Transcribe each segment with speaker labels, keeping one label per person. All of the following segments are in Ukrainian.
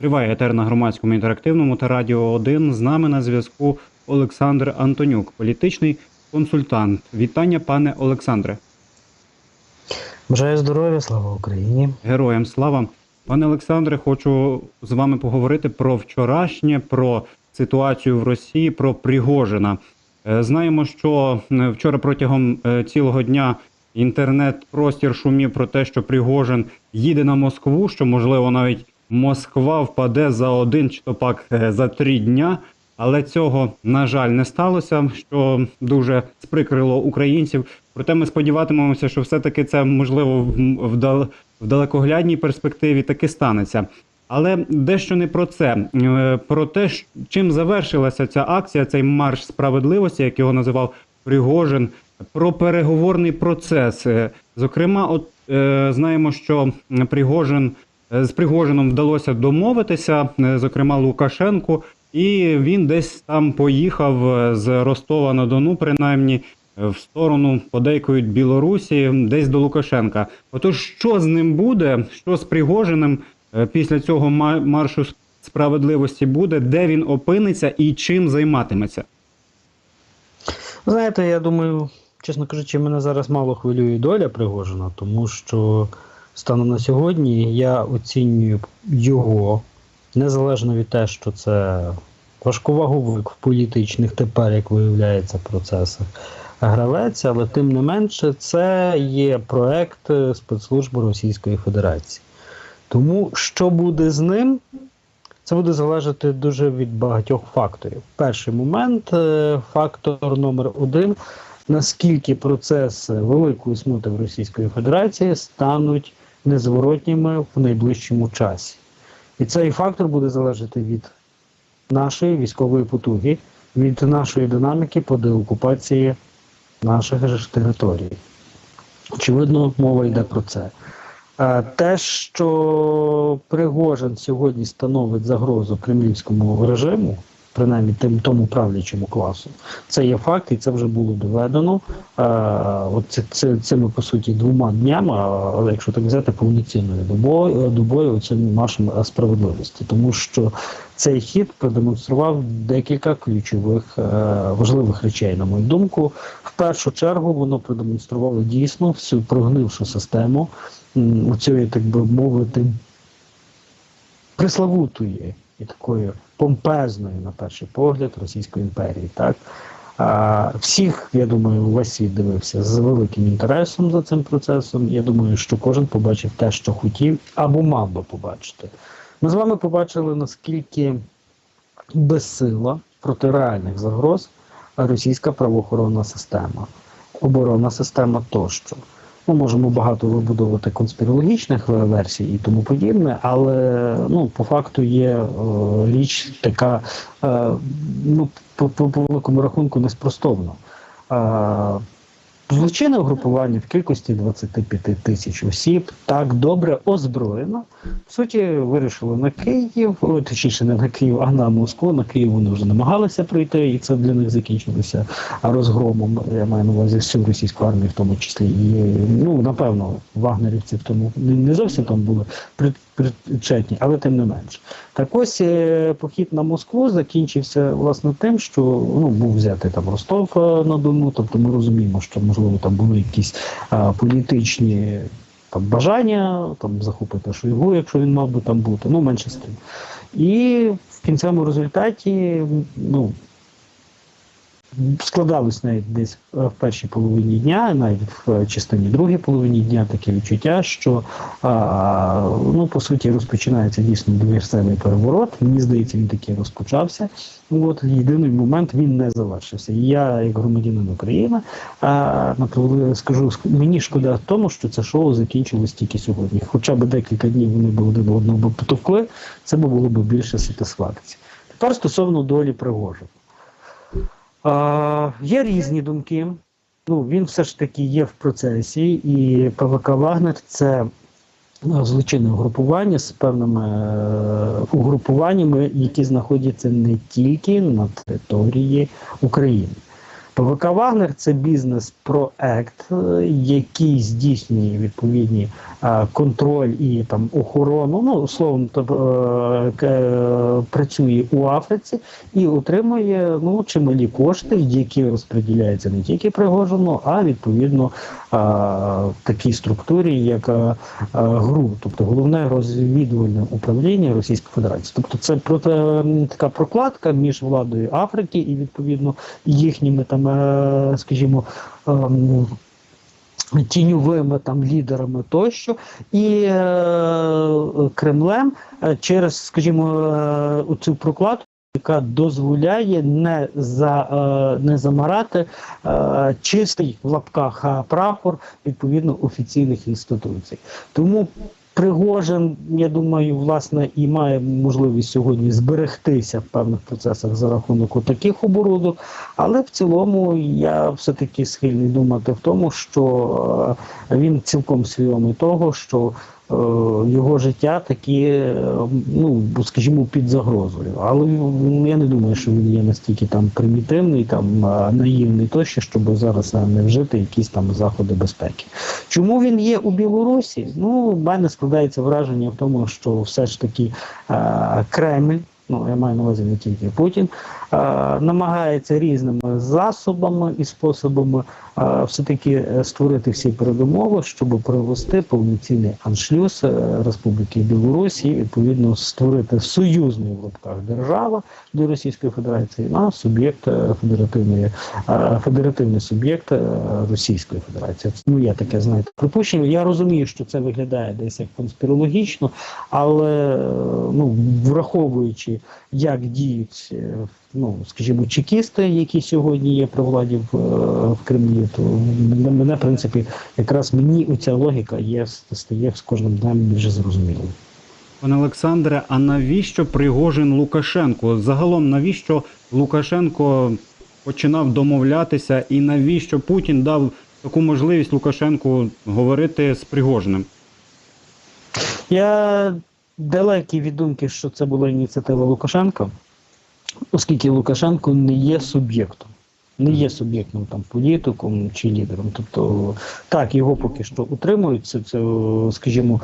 Speaker 1: Триває етер на громадському інтерактивному та радіо 1. З нами на зв'язку Олександр Антонюк, політичний консультант. Вітання, пане Олександре.
Speaker 2: Бажаю здоров'я, слава Україні.
Speaker 1: Героям слава. Пане Олександре, хочу з вами поговорити про вчорашнє, про ситуацію в Росії, про Пригожина. Е, Знаємо, що вчора протягом е, цілого дня інтернет-простір шумів про те, що Пригожин їде на Москву, що можливо навіть Москва впаде за один чи то пак е, за три дня. Але цього, на жаль, не сталося, що дуже сприкрило українців. Проте ми сподіватимемося, що все-таки це можливо в- в дал- в далекоглядній перспективі таки станеться. Але дещо не про це, Е, про те, чим завершилася ця акція, цей марш справедливості, як його називав Пригожин, про переговорний процес. Е, Зокрема, от е, знаємо, що Пригожин з Пригожином вдалося домовитися, е, зокрема Лукашенку, і він десь там поїхав е, з Ростова на Дону, принаймні е, в сторону подейкують Білорусі, десь до Лукашенка. Отож, що з ним буде, що з Пригожиним е, після цього маршу справедливості буде, де він опиниться і чим займатиметься?
Speaker 2: Знаєте, я думаю, чесно кажучи, мене зараз мало хвилює доля Пригожина, тому що станом на сьогодні я оцінюю його, незалежно від те, що це важковаговик в політичних тепер, як виявляється, процесах. Гравець, але тим не менше, це є проект спецслужби Російської Федерації. Тому що буде з ним, це буде залежати дуже від багатьох факторів. Перший момент, е, фактор номер один, наскільки процеси великої смути в Російської Федерації стануть незворотніми в найближчому часі. І цей фактор буде залежати від нашої військової потуги, від нашої динаміки по деокупації наших ж територій. Очевидно, мова йде про це. Е, Те, що Пригожин сьогодні становить загрозу кремлівському режиму, принаймні тим тому правлячому класу, це є факт, і це вже було доведено. Е, От це, це, цими по суті двома днями, але якщо так взяти повноцінною добою, добою цим маршем е, справедливості, тому що цей хід продемонстрував декілька ключових е, важливих речей, на мою думку. В першу чергу воно продемонструвало дійсно всю прогнившу систему оцієї, так би мовити, приславутої і такої помпезної, на перший погляд, Російської імперії. Так? А, всіх, я думаю, весь світ дивився з великим інтересом за цим процесом. Я думаю, що кожен побачив те, що хотів, або мав би побачити. Ми з вами побачили, наскільки безсила проти реальних загроз російська правоохоронна система, оборонна система тощо. Ми можемо багато вибудовувати конспірологічних е, версій і тому подібне, але ну, по факту є е, річ така, е, ну, по, по, великому рахунку, неспростовна. Е, Злочинне угрупування в кількості 25 тисяч осіб так добре озброєно. В суті, вирішили на Київ, точніше не на Київ, а на Москву. На Київ вони вже намагалися прийти, і це для них закінчилося розгромом. Я маю на увазі всю російську армію, в тому числі. І ну напевно, вагнерівці в тому не не зовсім там були причетні, але тим не менше. Так ось е, похід на Москву закінчився власне тим, що ну був взятий там Ростов е, на Дону. Тобто ми розуміємо, що можливо там були якісь а, політичні там бажання там захопити Шойгу, якщо він мав би там бути, ну менше з тим. І в кінцевому результаті, ну. Складалось навіть десь е, в першій половині дня, навіть в е, частині другій половині дня таке відчуття, що а, ну по суті розпочинається дійсно двірцевий переворот. Мені здається, він таки розпочався. От єдиний момент він не завершився. І я, як громадянин України, а, скажу, мені шкода в тому, що це шоу закінчилось тільки сьогодні. Хоча б декілька днів вони б один одного потовкли, це було б більше сатисфакції. Тепер стосовно долі Пригожина. А, є різні думки. Ну, він все ж таки є в процесі, і ПВК Вагнер це ну, злочинне угрупування з певними е, угрупуваннями, які знаходяться не тільки на території України. ПВК Вагнер це бізнес-проект, е, який здійснює відповідні е, контроль і там охорону. Ну словом, то, е, працює у Африці і отримує ну чималі кошти, які розподіляються не тільки Пригожину, а відповідно е, такій структурі, як ГРУ, тобто головне розвідувальне управління Російської Федерації. Тобто це проте така прокладка між владою Африки і відповідно їхніми там, е, скажімо. ем, Тіньовими там лідерами тощо, і е, Кремлем е, через, скажімо, цю прокладку, яка дозволяє не за не замарати чистий в лапках прапор відповідно офіційних інституцій. Тому Пригожин, я думаю, власне, і має можливість сьогодні зберегтися в певних процесах за рахунок таких оборудок. Але в цілому я все-таки схильний думати в тому, що е, він цілком свідомий того, що його життя такі, е, ну скажімо, під загрозою. Але я не думаю, що він є настільки там примітивний, там е, наївний тощо, щоб зараз е, не вжити якісь там заходи безпеки. Чому він є у Білорусі? Ну, в мене складається враження в тому, що все ж таки е, Кремль. Ну, я маю на увазі не тільки Путін, е, намагається різними засобами і способами е, все-таки е, створити всі передумови, щоб провести повноцінний аншлюз е, Республіки Білорусі, і, відповідно створити союзну в лапках держава до Російської Федерації на суб'єкт е, федеративної е, федеративний суб'єкт Російської Федерації. Ну я таке знаєте припущення. Я розумію, що це виглядає десь як конспірологічно, але ну враховуючи, як діють. е, Ну, скажімо, чекісти, які сьогодні є при владі в, е, в Кремлі, то мене, мене, в принципі, якраз мені оця логіка є стає з кожним днем більше зрозумілою.
Speaker 1: Пане Олександре, а навіщо Пригожин Лукашенко? Загалом, навіщо Лукашенко починав домовлятися, і навіщо Путін дав таку можливість Лукашенку говорити з Пригожиним?
Speaker 2: Я далекий від думки, що це була ініціатива Лукашенка, оскільки Лукашенко не є суб'єктом, не є суб'єктом там політиком чи лідером. Тобто так, його поки що утримують цю, цю скажімо,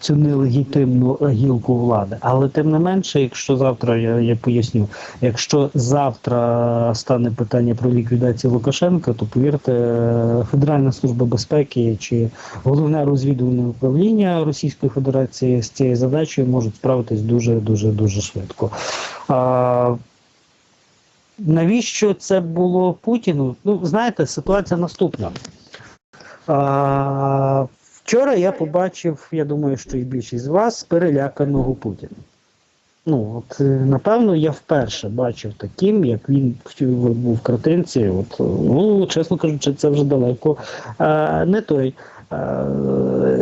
Speaker 2: цю нелегітимну гілку влади. Але тим не менше, якщо завтра я, я поясню, якщо завтра стане питання про ліквідацію Лукашенка, то повірте, Федеральна служба безпеки чи головне розвідувальне управління Російської Федерації з цією задачею можуть справитись дуже дуже дуже швидко. А, навіщо це було Путіну? Ну, знаєте, ситуація наступна. А, вчора я побачив, я думаю, що і більшість з вас переляканого Путіна. Ну, от, е, напевно, я вперше бачив таким, як він був в картинці. От, ну, чесно кажучи, це вже далеко е, не той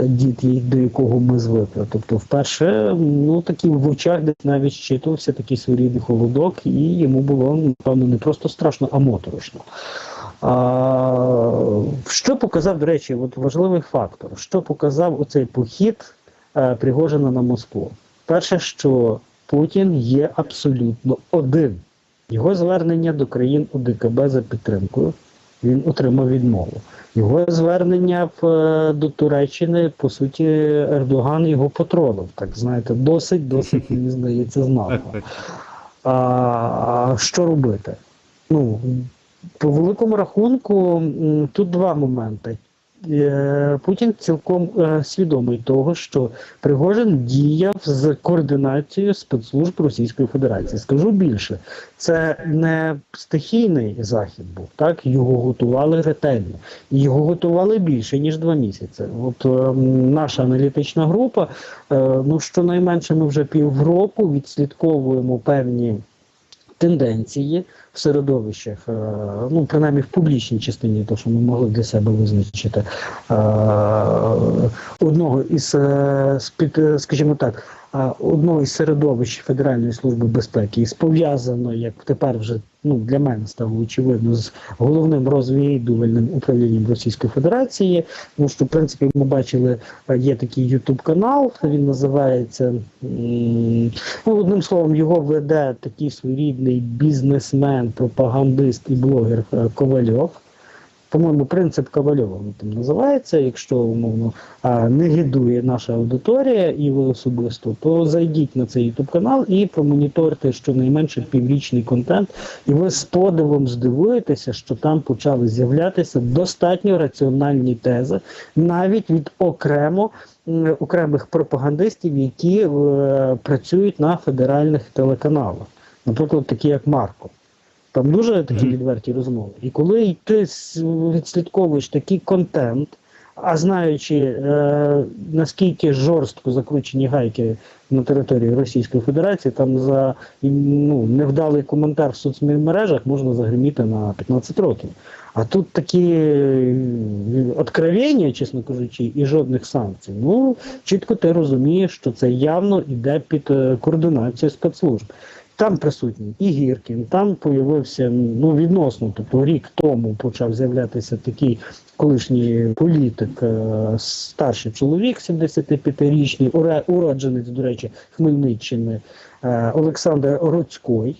Speaker 2: дід, до якого ми звикли. Тобто, вперше, ну такий в очах десь навіть щитувався такий своєрідний холодок, і йому було, напевно, не просто страшно, а моторошно. А, що показав, до речі, от важливий фактор, що показав оцей похід е, Пригожина на Москву? Перше, що Путін є абсолютно один. Його звернення до країн УДКБ за підтримкою він отримав відмову. Його звернення в, е, до Туреччини, по суті, Ердоган його потролив. Так знаєте, досить, досить мені здається,
Speaker 1: так.
Speaker 2: А, що робити? Ну, по великому рахунку, тут два моменти. Е, Путін цілком е, свідомий того, що Пригожин діяв з координацією спецслужб Російської Федерації. Скажу більше, це не стихійний захід був, так його готували ретельно, його готували більше ніж два місяці. От е, наша аналітична група, е, ну щонайменше ми вже півроку відслідковуємо певні тенденції середовищах, е, ну принаймні в публічній частині, то що ми могли для себе визначити е, одного із е, скажімо так, одного із середовищ Федеральної служби безпеки, і пов'язано, як тепер вже ну для мене стало очевидно, з головним розвідувальним управлінням Російської Федерації. Тому що, в принципі, ми бачили, е, є такий Ютуб канал, він називається ну, одним словом, його веде такий своєрідний бізнесмен, пропагандист і блогер е, Ковальов. По-моєму, принцип Ковальова він там називається. Якщо умовно не гідує наша аудиторія і ви особисто, то зайдіть на цей YouTube канал і промоніторте щонайменше піврічний контент, і ви з подивом здивуєтеся, що там почали з'являтися достатньо раціональні тези, навіть від окремо окремих пропагандистів, які е, працюють на федеральних телеканалах, наприклад, такі як Марко. Там дуже такі відверті розмови. І коли ти відслідковуєш такий контент, а знаючи е, наскільки жорстко закручені гайки на території Російської Федерації, там за ну, невдалий коментар в соцмережах можна загриміти на 15 років. А тут такі откровення, чесно кажучи, і жодних санкцій. Ну, чітко ти розумієш, що це явно йде під е, координацію спецслужб. Там присутній і Гіркін, там появився ну відносно, тобто рік тому почав з'являтися такий колишній політик, е, старший чоловік, 75-річний, уре- уродженець, до речі, Хмельниччини, е, Олександр Роцькой.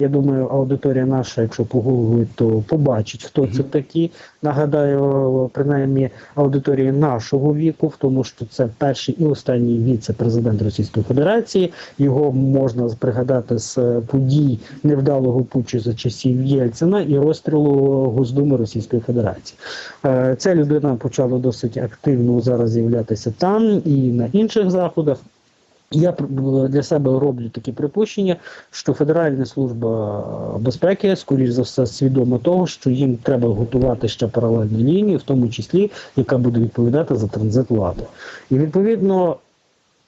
Speaker 2: Я думаю, аудиторія наша, якщо погуглить, то побачить, хто це такі. Нагадаю, принаймні аудиторії нашого віку, в тому, що це перший і останній віце-президент Російської Федерації. Його можна пригадати з е, подій невдалого путчу за часів Єльцина і розстрілу Госдуми Російської Федерації. Е, Ця людина почала досить активно зараз з'являтися там і на інших заходах. Я для себе роблю такі припущення, що Федеральна служба безпеки, скоріш за все, свідома того, що їм треба готувати ще паралельну лінію, в тому числі, яка буде відповідати за транзит влади. І відповідно,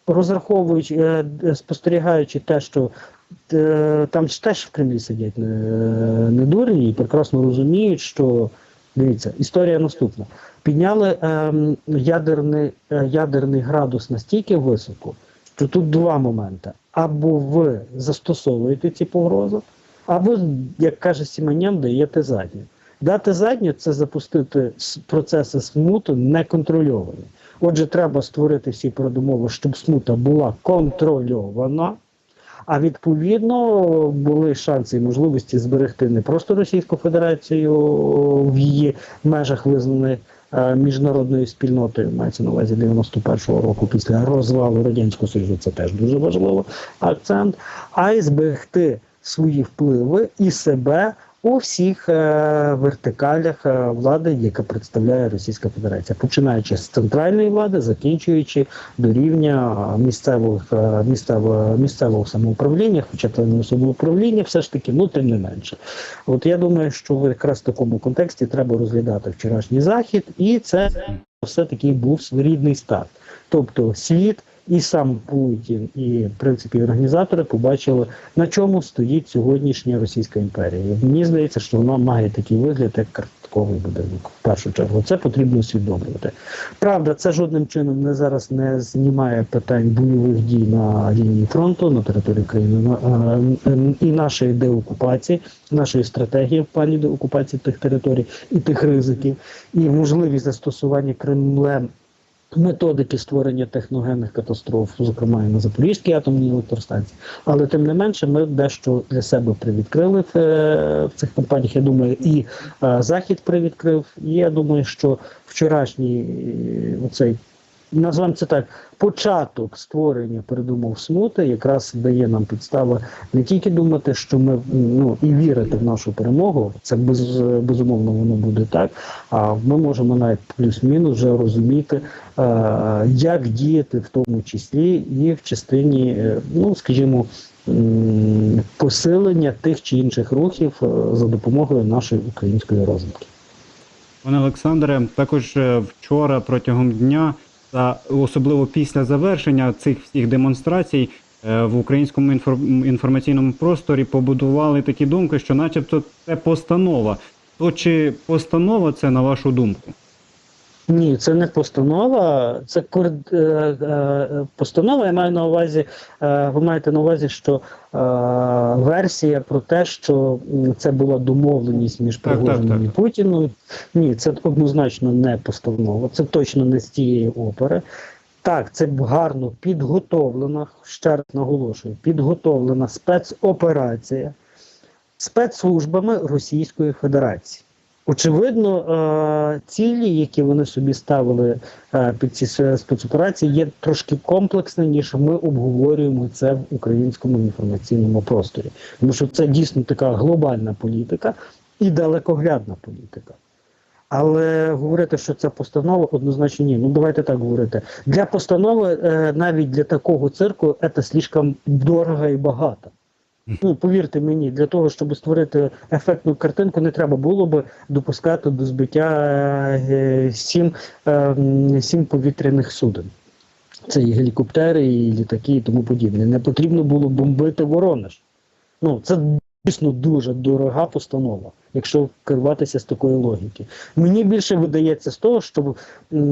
Speaker 2: розраховуючи, е, е, спостерігаючи те, що е, там ж теж в Кремлі сидять не, не дурні і прекрасно розуміють, що дивіться, історія наступна. Підняли ем, ядерний, е, ядерний градус настільки високо, що тут два моменти. Або ви застосовуєте ці погрози, або, як каже Сіманян, даєте задню. Дати задню це запустити процеси смуту неконтрольовані. Отже, треба створити всі передумови, щоб смута була контрольована. А відповідно були шанси і можливості зберегти не просто Російську Федерацію в її межах визнаних міжнародною спільнотою, мається на увазі 91-го року після розвалу Радянського Союзу, це теж дуже важливо. Акцент, а й зберегти свої впливи і себе у всіх е, вертикалях е, влади, яка представляє Російська Федерація, починаючи з центральної влади, закінчуючи до рівня е, місцевих місцевого, місцевого самоуправління, хоча це не самоуправління, все ж таки, ну тим не менше. От я думаю, що якраз в такому контексті треба розглядати вчорашній захід, і це все-таки був своєрідний старт. Тобто світ і сам Путін, і в принципі організатори побачили, на чому стоїть сьогоднішня Російська імперія. І мені здається, що вона має такий вигляд, як картковий будинок. В першу чергу це потрібно усвідомлювати. Правда, це жодним чином не зараз не знімає питань бойових дій на лінії фронту на території країни е, і нашої деокупації, нашої стратегії в плані деокупації тих територій і тих ризиків, і можливість застосування Кремлем методики створення техногенних катастроф, зокрема і на Запорізькій атомній електростанції. Але тим не менше, ми дещо для себе привідкрили в, е, цих компаніях. Я думаю, і е, Захід привідкрив. І я думаю, що вчорашній е, оцей. Назвемо це так, початок створення передумов смути якраз дає нам підстави не тільки думати, що ми ну і вірити в нашу перемогу. Це без, безумовно воно буде так. А ми можемо навіть плюс-мінус вже розуміти, е, як діяти в тому числі і в частині, е, ну скажімо, посилення тих чи інших рухів е, за допомогою нашої української розвідки.
Speaker 1: Пане Олександре, також е, вчора протягом дня, та особливо після завершення цих всіх демонстрацій е, в українському інфор- інформаційному просторі побудували такі думки, що, начебто, це постанова. То чи постанова це на вашу думку?
Speaker 2: Ні, це не постанова, це е, е, постанова. Я маю на увазі, е, ви маєте на увазі, що версія про те, що це була домовленість між
Speaker 1: так.
Speaker 2: і Путіним. Ні, це однозначно не постанова. Це точно не з тієї опери. Так, це гарно підготовлена, ще раз наголошую, підготовлена спецоперація спецслужбами Російської Федерації. Очевидно, е, цілі, які вони собі ставили е, під ці спецоперації, є трошки комплексними, ніж ми обговорюємо це в українському інформаційному просторі. Тому що це дійсно така глобальна політика і далекоглядна політика. Але говорити, що це постанова, однозначно ні. Ну давайте так говорити. Для постанови, е, навіть для такого цирку, це слишком дорого і багато. Ну, повірте мені, для того, щоб створити ефектну картинку, не треба було би допускати до збиття е, сім, е, сім повітряних суден. Це і гелікоптери, і літаки, і тому подібне. Не потрібно було бомбити Воронеж. Ну, це дійсно дуже дорога постанова, якщо керуватися з такої логіки. Мені більше видається з того, що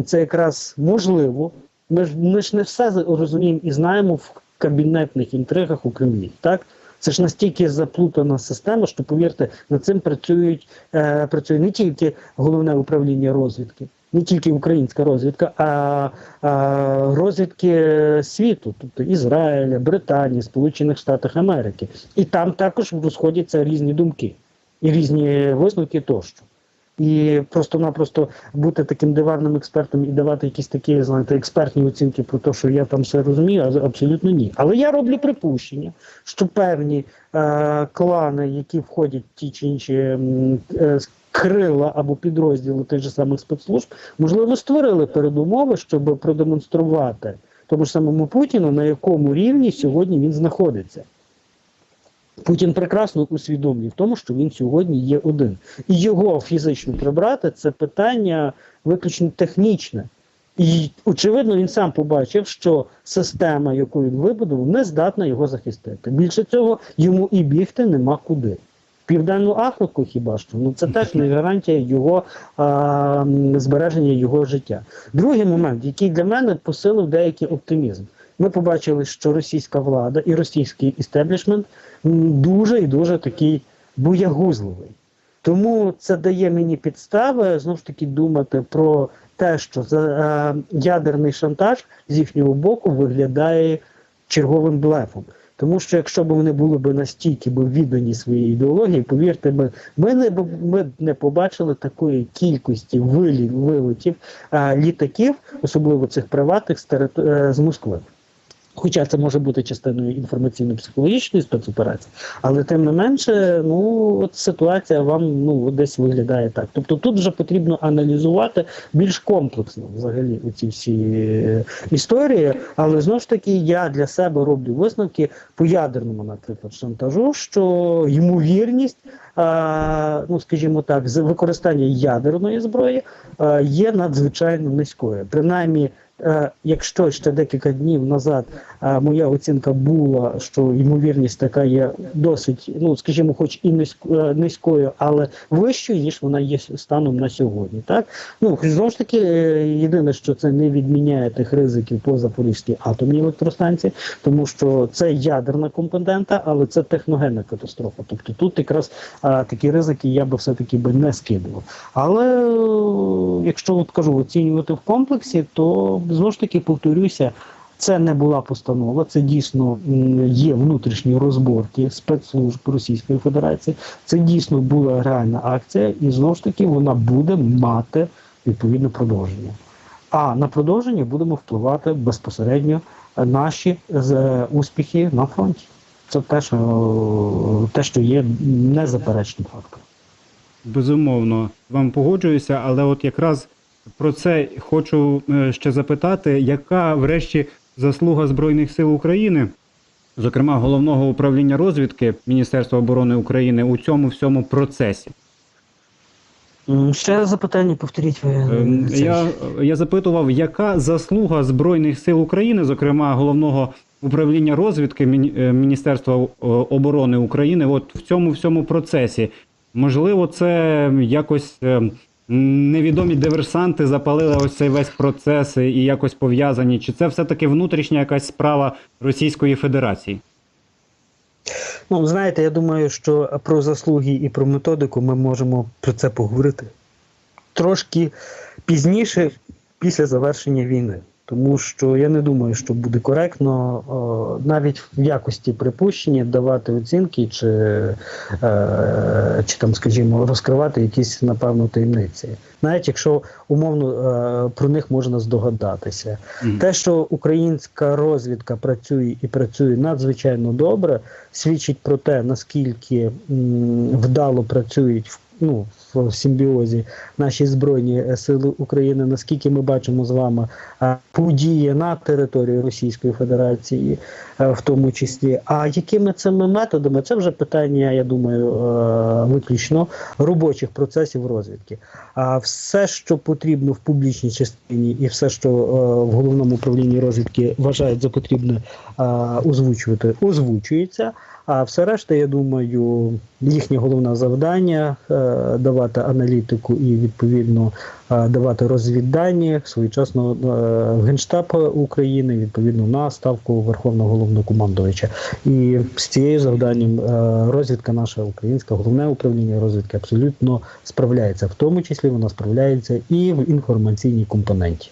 Speaker 2: це якраз можливо. Ми ж, ми ж не все розуміємо і знаємо в кабінетних інтригах у Кремлі. Так? Це ж настільки заплутана система, що повірте, над цим працюють е, працює не тільки головне управління розвідки, не тільки українська розвідка, а, а розвідки світу, тобто Ізраїля, Британії, Сполучених Штатів Америки. І там також розходяться різні думки і різні висновки тощо. І просто-напросто бути таким диванним експертом і давати якісь такі, знаєте, експертні оцінки про те, що я там все розумію, абсолютно ні. Але я роблю припущення, що певні е, клани, які входять в ті чи інші е, крила або підрозділи тих же самих спецслужб, можливо, створили передумови, щоб продемонструвати тому ж самому Путіну, на якому рівні сьогодні він знаходиться. Путін прекрасно усвідомлює в тому, що він сьогодні є один. І його фізично прибрати це питання виключно технічне. І очевидно, він сам побачив, що система, яку він вибудував, не здатна його захистити. Більше цього, йому і бігти нема куди. Південну Африку хіба що ну це теж не гарантія його а, збереження його життя. Другий момент, який для мене посилив деякий оптимізм. Ми побачили, що російська влада і російський істеблішмент дуже і дуже такий боягузливий. Тому це дає мені підстави знову ж таки думати про те, що за, е, ядерний шантаж з їхнього боку виглядає черговим блефом. Тому що якщо б вони були б настільки б віддані своїй ідеології, повірте, ми, ми, не, ми не побачили такої кількості вилі, вилетів е, літаків, особливо цих приватних з, е, з Москви. Хоча це може бути частиною інформаційно-психологічної спецоперації, але тим не менше, ну от ситуація вам ну десь виглядає так. Тобто тут вже потрібно аналізувати більш комплексно взагалі ці всі е, історії. Але знову ж таки я для себе роблю висновки по ядерному, наприклад, шантажу, що ймовірність, ну скажімо так, використання ядерної зброї є надзвичайно низькою. Принаймні. Е, Якщо ще декілька днів назад е, моя оцінка була, що ймовірність така є досить, ну скажімо, хоч і е, низькою, але вищою, ніж вона є станом на сьогодні. Так ну знову ж таки, єдине, що це не відміняє тих ризиків по Запорізькій атомній електростанції, тому що це ядерна компонента, але це техногенна катастрофа. Тобто тут якраз такі ризики я би все-таки би не скидував. Але якщо от кажу оцінювати в комплексі, то знову ж таки повторюся. Це не була постанова, це дійсно є внутрішні розборки спецслужб Російської Федерації. Це дійсно була реальна акція, і знову ж таки вона буде мати відповідне продовження. А на продовження будемо впливати безпосередньо наші з- успіхи на фронті. Це те, що, те, що є незаперечним фактом.
Speaker 1: Безумовно, з вами погоджуюся, але от якраз про це хочу е, ще запитати, яка врешті заслуга Збройних сил України, зокрема головного управління розвідки Міністерства оборони України у цьому всьому процесі?
Speaker 2: Ще запитання, повторіть ви.
Speaker 1: Ем. Я, я запитував, яка заслуга Збройних сил України, зокрема головного управління розвідки е, Міністерства е, оборони України, от в цьому всьому процесі. Можливо, це якось е, м, невідомі диверсанти запалили ось цей весь процес і якось пов'язані? Чи це все-таки внутрішня якась справа Російської Федерації?
Speaker 2: Ну, знаєте, я думаю, що про заслуги і про методику ми можемо про це поговорити трошки пізніше, після завершення війни. Тому що я не думаю, що буде коректно о, навіть в якості припущення давати оцінки чи, е, чи там, скажімо, розкривати якісь напевно таємниці, навіть якщо умовно е, про них можна здогадатися.
Speaker 1: Мгм.
Speaker 2: Те, що українська розвідка працює і працює надзвичайно добре, свідчить про те, наскільки м, вдало працюють в- ну, в симбіозі наші збройні е, сили України, наскільки ми бачимо з вами е, події на території Російської Федерації, е, в тому числі. А якими цими методами це вже питання, я думаю, виключно робочих процесів розвідки. А все, що потрібно в публічній частині, і все, що в головному управлінні розвідки вважають за потрібне озвучувати, озвучується. А все решта, я думаю, їхнє головне завдання е, давати аналітику і відповідно е, давати розвіддані своєчасно е, в Генштаб України, відповідно на ставку Верховного головнокомандувача. І з цією завданням розвідка, наша українська головне управління розвідки абсолютно справляється. В тому числі вона справляється і в інформаційній компоненті.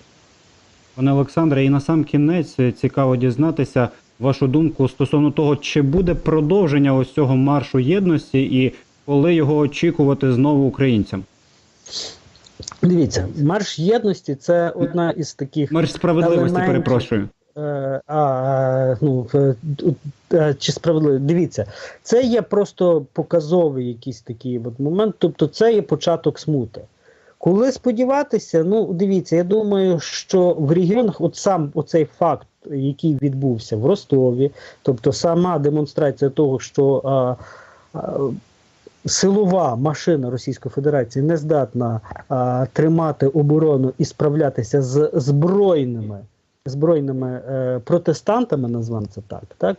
Speaker 1: Пане Олександре, і на сам кінець цікаво дізнатися вашу думку стосовно того, чи буде продовження ось цього маршу єдності і коли його очікувати знову українцям?
Speaker 2: Дивіться, марш єдності це одна із таких
Speaker 1: Марш справедливості,
Speaker 2: Елементів.
Speaker 1: перепрошую.
Speaker 2: Е, а, ну, е, е, чи справедливо? Дивіться, це є просто показовий якийсь такий от момент, тобто це є початок смути. Коли сподіватися, ну дивіться, я думаю, що в регіонах, от сам оцей факт, який відбувся в Ростові, тобто сама демонстрація того, що а, а, силова машина Російської Федерації не здатна а, тримати оборону і справлятися з збройними збройними е, протестантами, назвемо це так, так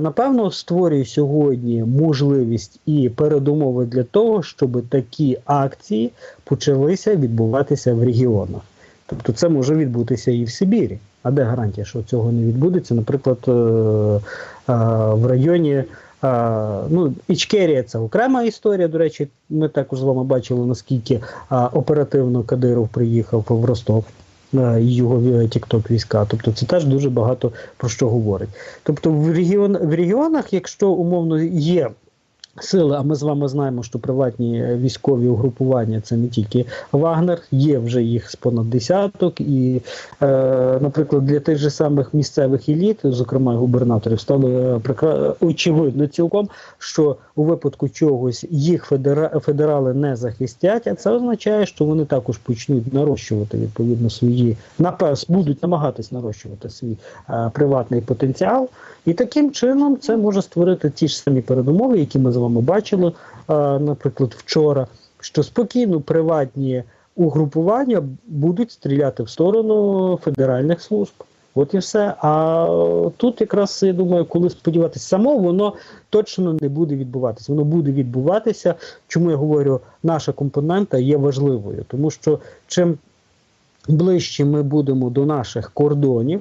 Speaker 2: напевно створює сьогодні можливість і передумови для того, щоб такі акції почалися відбуватися в регіонах. Тобто це може відбутися і в Сибірі. А де гарантія, що цього не відбудеться? Наприклад, е, е, в районі. Ну, Ічкерія це окрема історія. До речі, ми також з вами бачили, наскільки оперативно Кадиров приїхав в Ростов його тікток війська. Тобто це теж дуже багато про що говорить. Тобто, в регіон в регіонах, якщо умовно є. Сили, а ми з вами знаємо, що приватні військові угрупування це не тільки Вагнер, є вже їх з понад десяток, і, е, наприклад, для тих же самих місцевих еліт, зокрема губернаторів, стало е, прикра... очевидно цілком, що у випадку чогось їх федера... федерали не захистять, а це означає, що вони також почнуть нарощувати відповідно свої напевно, будуть намагатись нарощувати свій е, приватний потенціал, і таким чином це може створити ті ж самі передумови, які ми з вами бачили, е, наприклад, вчора, що спокійно приватні угрупування будуть стріляти в сторону федеральних служб. От і все. А тут якраз я думаю, коли сподіватися само, воно точно не буде відбуватися. Воно буде відбуватися. Чому я говорю, наша компонента є важливою, тому що чим ближче ми будемо до наших кордонів,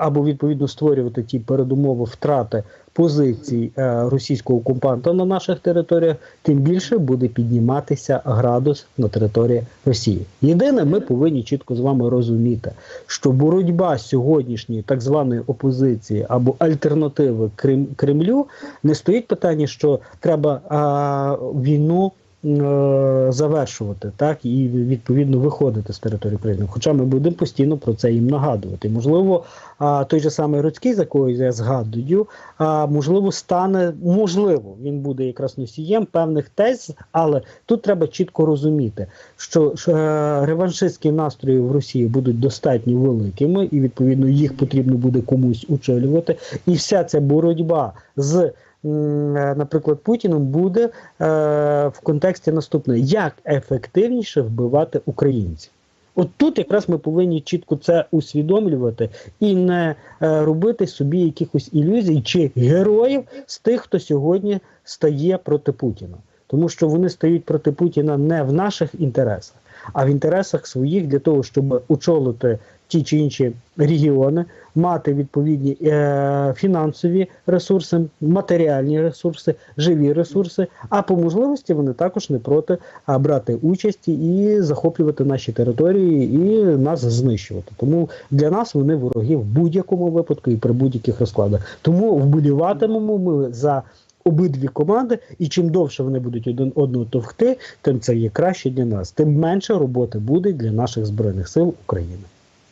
Speaker 2: або відповідно створювати ті передумови втрати позицій е, російського окупанта на наших територіях, тим більше буде підніматися градус на території Росії. Єдине, ми повинні чітко з вами розуміти, що боротьба сьогоднішньої так званої опозиції або альтернативи Крем, Кремлю не стоїть питання, що треба а, війну. Е, Завершувати так і відповідно виходити з території України. Хоча ми будемо постійно про це їм нагадувати. Можливо, той же самий Руцький, за кого я згадую, можливо, стане можливо, він буде якраз носієм певних тез, але тут треба чітко розуміти, що, е, реваншистські настрої в Росії будуть достатньо великими, і відповідно їх потрібно буде комусь очолювати. І вся ця боротьба з Наприклад, Путіном буде е, в контексті наступної: як ефективніше вбивати українців. От тут якраз ми повинні чітко це усвідомлювати і не е, робити собі якихось ілюзій чи героїв з тих, хто сьогодні стає проти Путіна. тому що вони стоять проти Путіна не в наших інтересах, а в інтересах своїх для того, щоб очолити ті чи інші регіони, мати відповідні е, фінансові ресурси, матеріальні ресурси, живі ресурси. А по можливості вони також не проти брати участь і захоплювати наші території і нас знищувати. Тому для нас вони вороги в будь-якому випадку і при будь-яких розкладах. Тому вболіватимемо ми за. Обидві команди, і чим довше вони будуть один одного товкти, тим це є краще для нас. Тим менше роботи буде для наших збройних сил України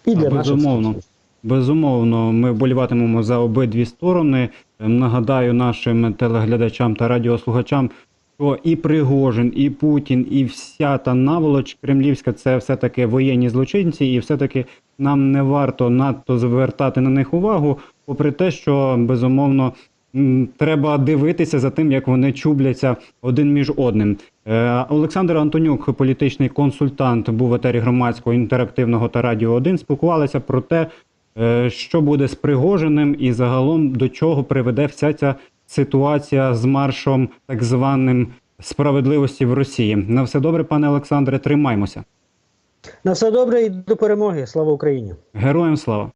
Speaker 2: і для наших
Speaker 1: безумовно. Безумовно, ми вболіватимемо за обидві сторони. Е, Нагадаю нашим телеглядачам та радіослухачам, що і Пригожин, і Путін, і вся та наволоч кремлівська це все-таки воєнні злочинці, і все-таки нам не варто надто звертати на них увагу, попри те, що безумовно треба дивитися за тим, як вони чубляться один між одним. Е, Олександр Антонюк, політичний консультант, був в етері громадського інтерактивного та радіо 1, спілкувалися про те, Е, що буде з Пригожиним і загалом до чого приведе вся ця ситуація з маршом так званим справедливості в Росії. На все добре, пане Олександре, тримаймося.
Speaker 2: На все добре і до перемоги. Слава Україні!
Speaker 1: Героям слава!